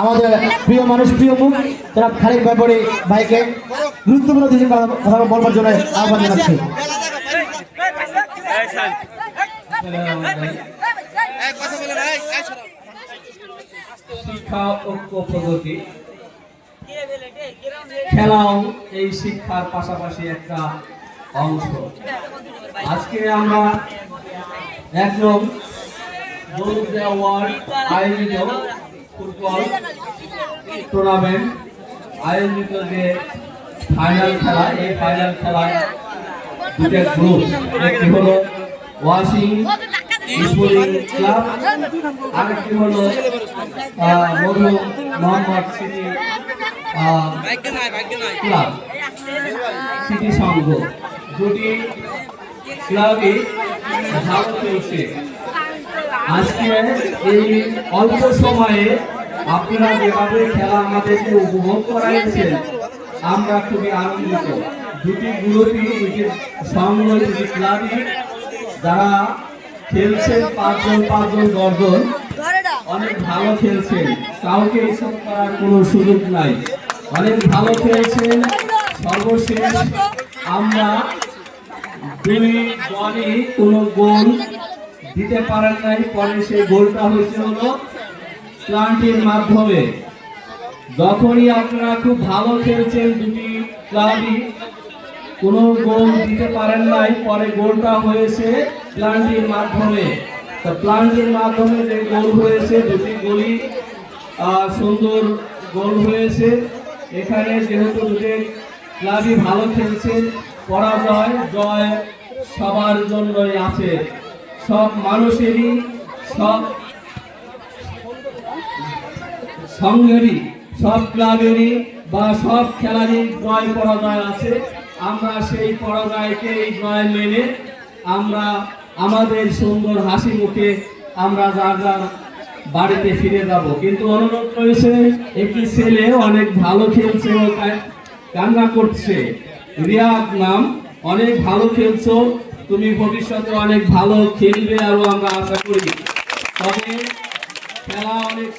আমাদের প্রিয় মানুষ, প্রিয় মুখ যারা খালেক ব্যাপারে ভাইকে গুরুত্বপূর্ণ কিছু কথা বলবার জন্য আহ্বান জানাচ্ছি। শিক্ষা, ঐক্য, প্রগতি। খেলাও এই শিক্ষার পাশাপাশি একটা অংশ। আজকে আমরা একদম দৌড় ওয়ার্ড আয়োজিত ফুটবল টুর্নামেন্ট আয়োজিত যে ফাইনাল খেলা, এই ফাইনাল খেলায় দুটো গ্রুপ একটি হলো ওয়াশিং স্পোর্টিং ক্লাব, আরেকটি হলো Madhu Mohammad city club, city সংঘ। দুটি ক্লাবই ভালো আজকে এই অল্প সময়ে আপনারা যেভাবে খেলা আমাদেরকে উপভোগ করাইছেন, আমরা খুবই আনন্দিত। দুটি গ্রুপই দুটি দুটি ক্লাবই যারা খেলছে পাঁচজন পাঁচজন, দশজন, অনেক ভালো খেলছেন। কাউকে এইসব করার কোনো সুযোগ নাই। অনেক ভালো খেলছেন। সর্বশেষ আমরা দুই দলই কোনো গোল দিতে পারেন নাই, পরে সেই গোলটা হয়েছে হলো প্লান্টের মাধ্যমে। যখনই আপনারা খুব ভালো খেলছেন দুটি ক্লাবই, কোনো গোল দিতে পারেন নাই, পরে গোলটা হয়েছে প্লান্টের মাধ্যমে। তো প্লান্টের মাধ্যমে যে গোল হয়েছে, দুটি গোলই সুন্দর গোল হয়েছে। এখানে যেহেতু দুটি ক্লাবই ভালো খেলছে, পরাজয়, জয় সবার জন্যই আছে। সব মানুষেরই, সব সংঘেরই সব ক্লাবেরই বা সব খেলারই জয় পরাজয় আছে। আমরা সেই পরাজয়কে জয় মেনে আমরা আমাদের সুন্দর হাসি মুখে আমরা যার যার বাড়িতে ফিরে যাব। কিন্তু অনুরোধ রয়েছে একটি ছেলে অনেক ভালো খেলছে ও কান্না করছে। রিয়াদ নাম, অনেক ভালো খেলছো তুমি ভবিষ্যতে অনেক ভালো খেলবে আরও আমরা আশা করি। তবে খেলা অনেক